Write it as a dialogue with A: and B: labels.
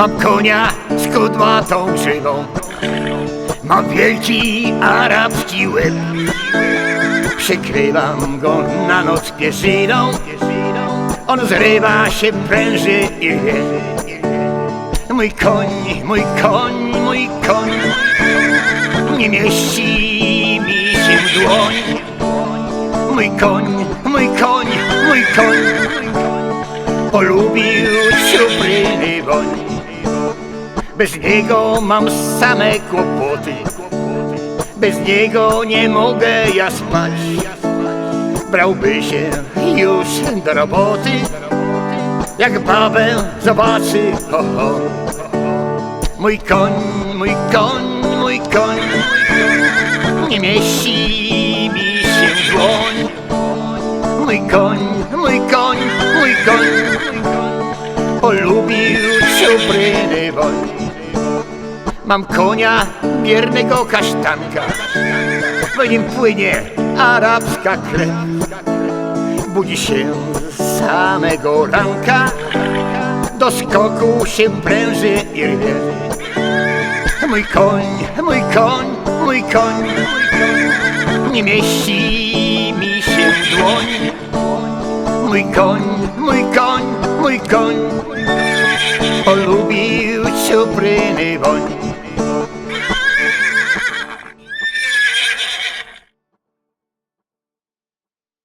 A: Mam konia z kudłatą grzywą Mam wielki arabski łeb. Przykrywam go na noc pierzyną. On zrywa się, pręży i wie. Mój koń, mój koń, mój koń. Nie mieści mi się w dłoń. Mój koń, mój koń, mój koń. Polubił czupryny woń Bez niego mam same kłopoty. Bez niego nie mogę ja spać. Brałby się już do roboty. Jak babę zobaczy, ho, ho. Mój koń, mój koń, mój koń Nie mieści mi się w dłoń. Mój koń, mój koń, mój koń Polubił czupryny woń Mam konia biernego kasztanka. W nim płynie arabska krew. Budzi się z samego ranka. Do skoku się pręży i rwie Mój koń, mój koń, mój koń Nie mieści mi się w dłoń. Mój koń, mój koń, mój koń. Polubił czupryny woń